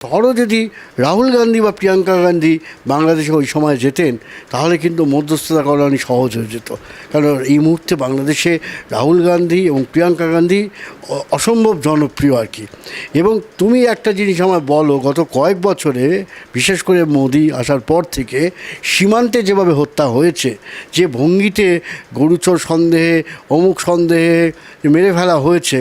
ধরো যদি রাহুল গান্ধী বা প্রিয়াঙ্কা গান্ধী বাংলাদেশে ওই সময় যেতেন, তাহলে কিন্তু মধ্যস্থতা করা অনেক সহজ হয়ে যেত। কারণ এই মুহূর্তে বাংলাদেশে রাহুল গান্ধী এবং প্রিয়াঙ্কা গান্ধী অসম্ভব জনপ্রিয় আর কি। এবং তুমি একটা জিনিস আমায় বলো, গত কয়েক বছরে, বিশেষ করে মোদি আসার পর থেকে, সীমান্তে যেভাবে হত্যা হয়েছে, যে ভঙ্গিতে গরুচোর সন্দেহে, অমুক সন্দেহে মেরে ফেলা হয়েছে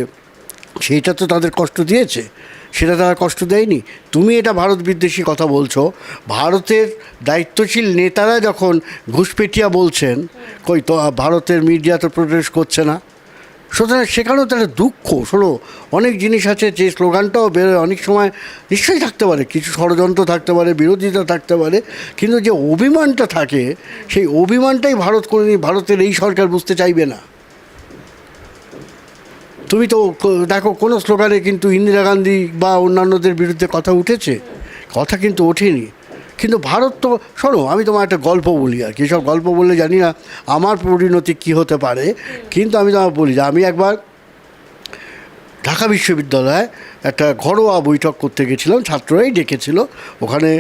সেইটা তো তাদের কষ্ট দিয়েছে। সেটা তারা কষ্ট দেয়নি। তুমি এটা ভারত বিদ্বেষী কথা বলছো। ভারতের দায়িত্বশীল নেতারা যখন ঘুষপেটিয়া বলছেন, কই তো, ভারতের মিডিয়া তো প্রোটেস্ট করছে না। সুতরাং সেখানেও তার দুঃখ। শোনো, অনেক জিনিস আছে যে স্লোগানটাও বেরোয়। অনেক সময় নিশ্চয়ই থাকতে পারে, কিছু ষড়যন্ত্র থাকতে পারে, বিরোধিতা থাকতে পারে, কিন্তু যে অভিমানটা থাকে, সেই অভিমানটাই ভারত করে ভারতের এই সরকার বুঝতে চাইবে না। তুমি তো, দেখো, কোনো স্লোগানে কিন্তু ইন্দিরা গান্ধী বা অন্যান্যদের বিরুদ্ধে কথা উঠেছে। কথা কিন্তু ওঠেনি। কিন্তু ভারত তো, শোনো, আমি তোমার একটা গল্প বলি আর কি। সব গল্প বললে জানি না আমার পরিণতি কী হতে পারে। কিন্তু আমি তোমার বলি যে, আমি একবার ঢাকা বিশ্ববিদ্যালয়ে একটা ঘরোয়া বৈঠক করতে গেছিলাম, ছাত্ররাই ডেকেছিল। ওখানে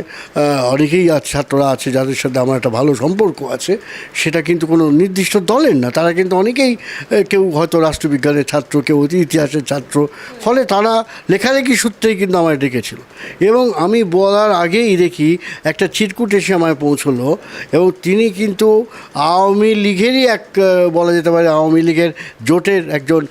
অনেকেই ছাত্ররা আছে যাদের সাথে আমার একটা ভালো সম্পর্ক আছে, সেটা কিন্তু কোনো নির্দিষ্ট দলের না। তারা কিন্তু অনেকেই কেউ হয়তো রাষ্ট্রবিজ্ঞানের ছাত্র, কেউ ইতিহাসের ছাত্র। ফলে তারা লেখালেখি সূত্রেই কিন্তু আমায় ডেকেছিল। এবং আমি বলার আগেই দেখি একটা চিরকুট এসে আমায় পৌঁছলো এবং তিনি কিন্তু আওয়ামী লীগেরই এক বলা যেতে পারে আওয়ামী লীগের জোটের একজন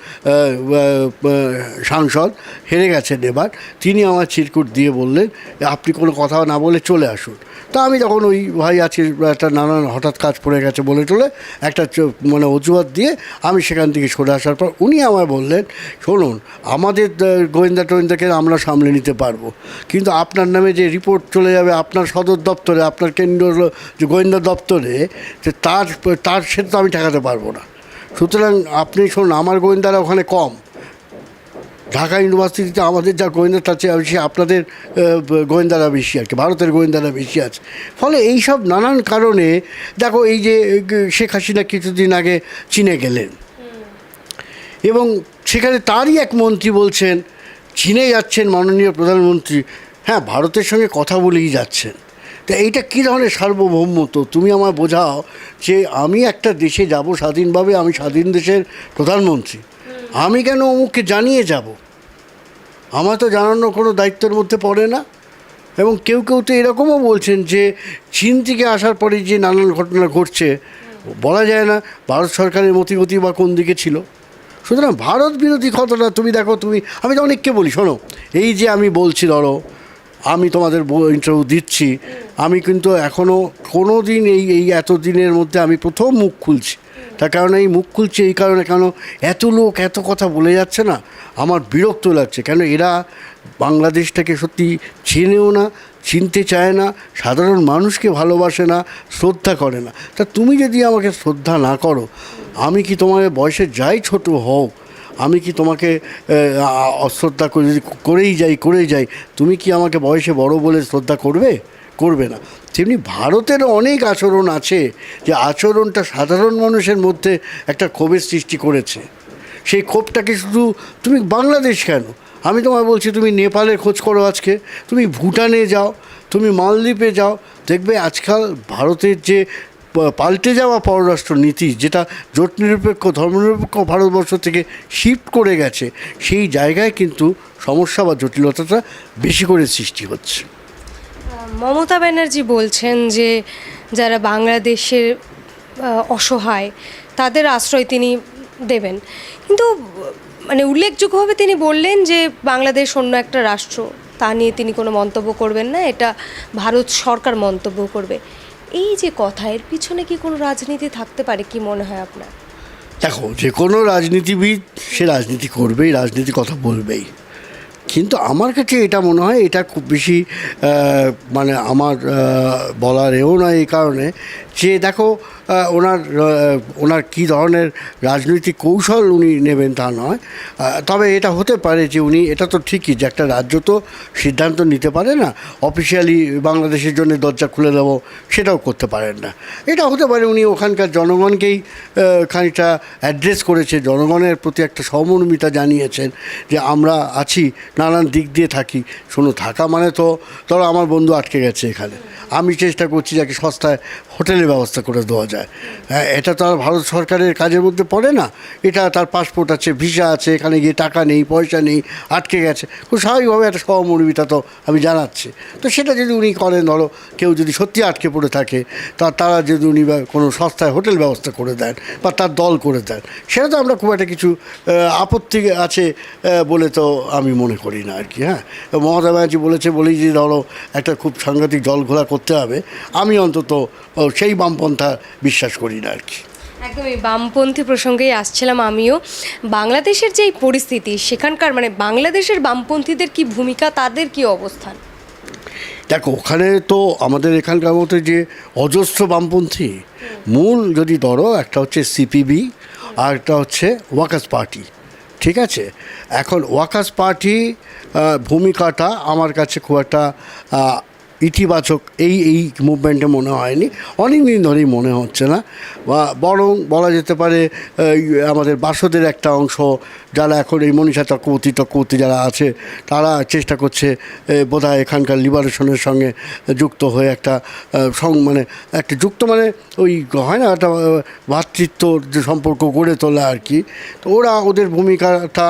সাংসদ, হেরে গেছেন এবার, তিনি আমার চিরকুট দিয়ে বললেন, আপনি কোনো কথা না বলে চলে আসুন। তা আমি যখন ওই ভাই আছে, একটা নানান হঠাৎ কাজ পড়ে গেছে বলে টলে একটা মানে অজুহাত দিয়ে আমি সেখান থেকে সরে আসার পর উনি আমায় বললেন, শুনুন, আমাদের গোয়েন্দা টোয়েন্দাকে আমরা সামলে নিতে পারব, কিন্তু আপনার নামে যে রিপোর্ট চলে যাবে, আপনার সদর দপ্তরে, আপনার কেন্দ্রীয় যে গোয়েন্দা দপ্তরে তার তার সেটা তো আমি ঠেকাতে পারব না। সুতরাং আপনি শুনুন, আমার গোয়েন্দারা ওখানে কম ঢাকা ইউনিভার্সিটিতে আমাদের যা গোয়েন্দা তার চেয়ে বেশি আপনাদের গোয়েন্দারা বেশি আর কি, ভারতের গোয়েন্দারা বেশি আছে। ফলে এই সব নানান কারণে, দেখো এই যে, শেখ হাসিনা কিছুদিন আগে চীনে গেলেন। এবং সেখানে তারই এক মন্ত্রী বলছেন, চীনে যাচ্ছেন মাননীয় প্রধানমন্ত্রী। হ্যাঁ ভারতের সঙ্গে কথা বলেই যাচ্ছেন। তা এইটা কী ধরনের সার্বভৌমত্ব? তুমি আমায় বোঝাও যে আমি একটা দেশে যাব স্বাধীনভাবে, আমি স্বাধীন দেশের প্রধানমন্ত্রী। আমি কেন অমুককে জানিয়ে যাব? আমার তো জানানোর কোনো দায়িত্বের মধ্যে পড়ে না। এবং কেউ কেউ তো এরকমও বলছেন যে, চীন থেকে আসার পরে যে নানান ঘটনা ঘটছে, বলা যায় না ভারত সরকারের মতিগতি বা কোন দিকে ছিল। সুতরাং ভারত বিরোধী কথাটা তুমি দেখো, তুমি, আমি তো অনেককে বলি, শোনো, এই যে আমি বলছি, ধরো, আমি তোমাদের ইন্টারভিউ দিচ্ছি, আমি কিন্তু এখনও কোনো দিন এই এই এত দিনের মধ্যে আমি প্রথম মুখ খুলছি। তার কারণে এই মুখ খুলছে, এই কারণে কেন এত লোক এত কথা বলে যাচ্ছে না? আমার বিরক্ত লাগছে। কেন এরা বাংলাদেশটাকে সত্যি চেনেও না, চিনতে চায় না, সাধারণ মানুষকে ভালোবাসে না, শ্রদ্ধা করে না। তা তুমি যদি আমাকে শ্রদ্ধা না করো, আমি কি তোমার বয়সে যাই ছোট হও? আমি কি তোমাকে অশ্রদ্ধা করেই যাই করেই যাই। তুমি কি আমাকে বয়সে বড় বলে শ্রদ্ধা করবে? করবে না। তেমনি ভারতের অনেক আচরণ আছে যে আচরণটা সাধারণ মানুষের মধ্যে একটা ক্ষোভের সৃষ্টি করেছে। সেই ক্ষোভটাকে শুধু তুমি বাংলাদেশ কেন? আমি তোমায় বলছি তুমি নেপালের খোঁজ করো আজকে। তুমি ভুটানে যাও, তুমি মালদ্বীপে যাও। দেখবে আজকাল ভারতের যে পাল্টে যাওয়া পররাষ্ট্র নীতি যেটা জোট নিরপেক্ষ ধর্মনিরপেক্ষ ভারতবর্ষ থেকে শিফট করে গেছে, সেই জায়গায় কিন্তু সমস্যা বা জটিলতাটা বেশি করে সৃষ্টি হচ্ছে। মমতা ব্যানার্জি বলছেন যে যারা বাংলাদেশের অসহায়, তাদের আশ্রয় তিনি দেবেন। কিন্তু মানে উল্লেখযোগ্যভাবে তিনি বললেন যে বাংলাদেশ অন্য একটা রাষ্ট্র, তা নিয়ে তিনি কোনো মন্তব্য করবেন না, এটা ভারত সরকার মন্তব্য করবে। এই যে কথা, এর পিছনে কি কোনো রাজনীতি থাকতে পারে, কি মনে হয় আপনার? দেখো, যে কোনো রাজনীতিবিদ সে রাজনীতি করবেই রাজনীতি কথা বলবেই। কিন্তু আমার কাছে এটা মনে হয়, এটা খুব বেশি মানে আমার বলার এও নয় এই কারণে যে দেখো ওনার ওনার কী ধরনের রাজনৈতিক কৌশল উনি নেবেন তা নয়। তবে এটা হতে পারে যে উনি, এটা তো ঠিকই যে একটা রাজ্য তো সিদ্ধান্ত নিতে পারে না, অফিসিয়ালি বাংলাদেশের জন্য দরজা খুলে দেবো সেটাও করতে পারেন না। এটা হতে পারে উনি ওখানকার জনগণকেই খানিকটা অ্যাড্রেস করেছে, জনগণের প্রতি একটা সহমর্মিতা জানিয়েছেন যে আমরা আছি নানান দিক দিয়ে থাকি। শোনো, থাকা মানে তো ধরো আমার বন্ধু আটকে গেছে এখানে। আমি চেষ্টা করছি যাকে সস্তায় হোটেলের ব্যবস্থা করে দেওয়া যায়। হ্যাঁ এটা তো আর ভারত সরকারের কাজের মধ্যে পড়ে না। এটা তার পাসপোর্ট আছে ভিসা আছে, এখানে গিয়ে টাকা নেই, পয়সা নেই, আটকে গেছে। খুব স্বাভাবিকভাবে একটা সহমর্মিতা তো আমি জানাচ্ছি। তো সেটা যদি উনি করেন, ধরো কেউ যদি সত্যি আটকে পড়ে থাকে, তা তারা যদি উনি কোনো সস্তায় হোটেল ব্যবস্থা করে দেন বা তার দল করে দেন, সেটা তো আমরা খুব একটা কিছু আপত্তি আছে বলে তো আমি মনে করি না আর কি হ্যাঁ মমতা ব্যানার্জি বলেছে বলেই যে ধরো একটা খুব সাংঘাতিক দল ঘোলা করতে হবে। আমি অন্তত সেই বামপন্থা বিশ্বাস করি না আর কি। একদম এই বামপন্থী প্রসঙ্গেই আসছিলাম আমিও। বাংলাদেশের যে পরিস্থিতি সেখানকার মানে বাংলাদেশের বামপন্থীদের কি ভূমিকা তাদের কি অবস্থান? দেখো ওখানে তো আমাদের এখানকার মতো যে অজস্র বামপন্থী মূল যদি ধরো একটা হচ্ছে সিপিবি আর একটা হচ্ছে ওয়াকাস পার্টি ঠিক আছে? এখন ওয়াকাস পার্টি ভূমিকাটা আমার কাছে খুব একটা ইতিবাচক এই এই মুভমেন্টে মনে হয়নি। অনেক দিন ধরেই মনে হচ্ছে না বা বরং বলা যেতে পারে আমাদের বাসদের একটা অংশ যারা এখন এই মনীষা চক্রবর্তী চক্রবর্তী যারা আছে তারা চেষ্টা করছে বোধ হয় এখানকার লিবারেশনের সঙ্গে যুক্ত হয়ে একটা সং মানে একটা যুক্ত মানে ওই হয় না একটা আহ, ভ্রাতৃত্বর যে সম্পর্ক গড়ে তোলা আর কি। তো ওরা ওদের ভূমিকাটা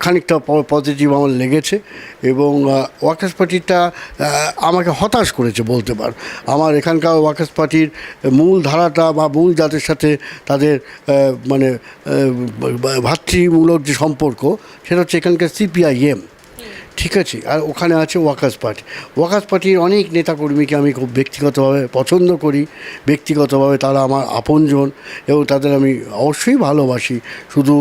খানিকটা পজিটিভ আমার লেগেছে এবং ওয়ার্কার্স পার্টিটা আমাকে হতাশ করেছে বলতে পার। আমার এখানকার ওয়ার্কার্স পার্টির মূল ধারাটা বা মূল জাতের সাথে তাদের মানে ভাতৃমূলক যে সম্পর্ক, সেটা হচ্ছে এখানকার সিপিআইএম ঠিক আছে, আর ওখানে আছে ওয়াকার্স পার্টি। ওয়াকার্স পার্টির অনেক নেতাকর্মীকে আমি খুব ব্যক্তিগতভাবে পছন্দ করি। ব্যক্তিগতভাবে তারা আমার আপনজন এবং তাদের আমি অবশ্যই ভালোবাসি। শুধু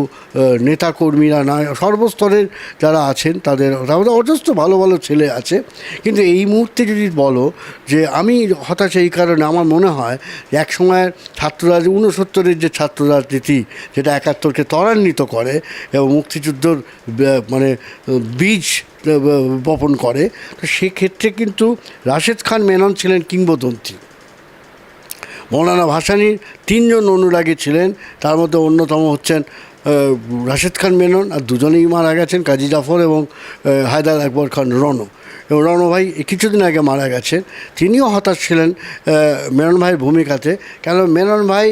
নেতাকর্মীরা না সর্বস্তরের যারা আছেন, তাদের তাদের অজস্র ভালো ভালো ছেলে আছে। কিন্তু এই মুহূর্তে যদি বলো যে আমি হতাশ এই কারণে, আমার মনে হয় এক সময়ের ছাত্ররাজ, ঊনসত্তরের যে ছাত্র রাজনীতি যেটা একাত্তরকে ত্বরান্বিত করে এবং মুক্তিযুদ্ধর মানে বীজ বপন করে, তো সেক্ষেত্রে কিন্তু রাশেদ খান মেনন ছিলেন কিংবদন্তি। মৌলানা ভাসানির তিনজন অনুরাগী ছিলেন, তার মধ্যে অন্যতম হচ্ছেন রাশেদ খান মেনন, আর দুজনেই মারা গেছেন কাজী জাফর এবং হায়দার আকবর খান রণ এবং রণ ভাই কিছুদিন আগে মারা গেছেন তিনিও হতাশ ছিলেন মেনন ভাইয়ের ভূমিকাতে। কেন মেনন ভাই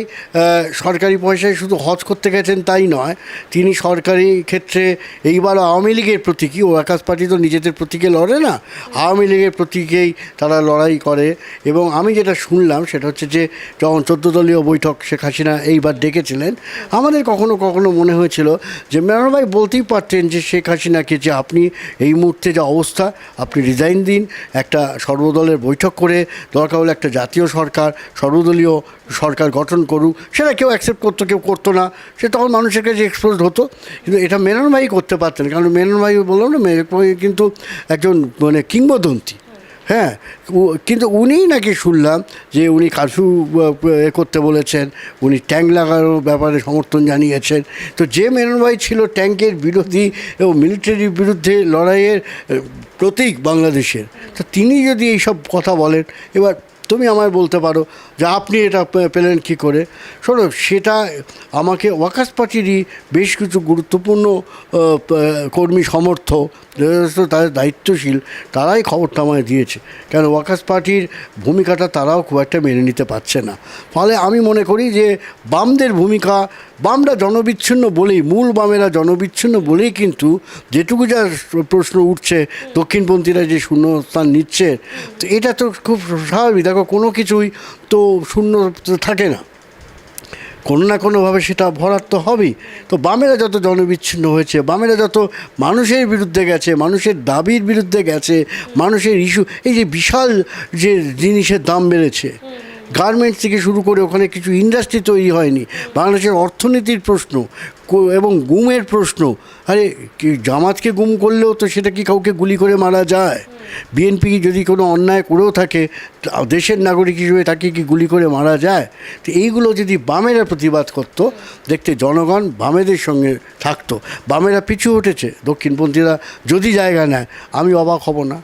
সরকারি পয়সায় শুধু হজ করতে গেছেন তাই নয়, তিনি সরকারি ক্ষেত্রে এইবার আওয়ামী লীগের প্রতীকী। ও আকাশ পার্টি তো নিজেদের প্রতীকে লড়ে না, আওয়ামী লীগের প্রতীকেই তারা লড়াই করে। এবং আমি যেটা শুনলাম সেটা হচ্ছে যে, যখন চোদ্দ দলীয় বৈঠক শেখ হাসিনা এইবার ডেকেছিলেন, আমাদের কখনো কখনো মনে হয়েছিল যে, মেনন ভাই বলতেই পারতেন যে, শেখ হাসিনাকে যে, আপনি এই মুহূর্তে যা অবস্থা, আপনি রিজাইন দিন, একটা সর্বদলের বৈঠক করে, দরকার হলে একটা জাতীয় সরকার, সর্বদলীয় সরকার গঠন করুক। সেটা কেউ অ্যাকসেপ্ট করতো, কেউ করতো না। সে তখন মানুষের কাছে এক্সপোজ হতো। কিন্তু এটা মেনন ভাই করতে পারতেন। কারণ মেনন ভাই বললাম না, মেনন ভাই কিন্তু একজন মানে কিংবদন্তি। হ্যাঁ কিন্তু উনিই নাকি শুনলাম যে উনি কারফিউ এ করতে বলেছেন, উনি ট্যাঙ্ক লাগানোর ব্যাপারে সমর্থন জানিয়েছেন। তো যে মেনন ভাই ছিল ট্যাঙ্কের বিরোধী এবং মিলিটারির বিরুদ্ধে লড়াইয়ের প্রতীক বাংলাদেশের। তো তিনি যদি এইসব কথা বলেন, এবার তুমি আমায় বলতে পারো যে আপনি এটা পেলেন কি করে? শোনো, সেটা আমাকে ওয়াকাস পার্টিরই বেশ কিছু গুরুত্বপূর্ণ কর্মী সমর্থক যারা তাদের দায়িত্বশীল, তারাই খবরটা আমায় দিয়েছে। কেন ওয়াকাস পার্টির ভূমিকাটা তারাও খুব একটা মেনে নিতে পারছে না। ফলে আমি মনে করি যে, বামদের ভূমিকা, বামরা জনবিচ্ছিন্ন বলেই, মূল বামেরা জনবিচ্ছিন্ন বলেই কিন্তু যেটুকু যা প্রশ্ন উঠছে, দক্ষিণপন্থীরা যে শূন্যস্থান নিচ্ছে, তো এটা তো খুব স্বাভাবিক। দেখো কোনো কিছুই তো শূন্য থাকে না। কোনো না কোনোভাবে সেটা ভরার তো হবেই। তো বামেরা যত জনবিচ্ছিন্ন হয়েছে, বামেরা যত মানুষের বিরুদ্ধে গেছে, মানুষের দাবির বিরুদ্ধে গেছে, মানুষের ইস্যু এই যে বিশাল যে জিনিসের দাম বেড়েছে গার্মেন্টস থেকে শুরু করে ওখানে কিছু ইন্ডাস্ট্রি তৈরি হয়নি। বাংলাদেশের অর্থনীতির প্রশ্ন এবং গুমের প্রশ্ন, আরে জামাতকে গুম করলেও তো সেটা কি কাউকে গুলি করে মারা যায়? বিএনপি যদি কোনো অন্যায় করেও থাকে দেশের নাগরিক হিসেবে তাকে কি গুলি করে মারা যায়? তো এইগুলো যদি বামেরা প্রতিবাদ করতো, দেখতে জনগণ বামেদের সঙ্গে থাকতো। বামেরা পিছু উঠেছে দক্ষিণপন্থীরা যদি জায়গা নেয়, আমি অবাক হব না।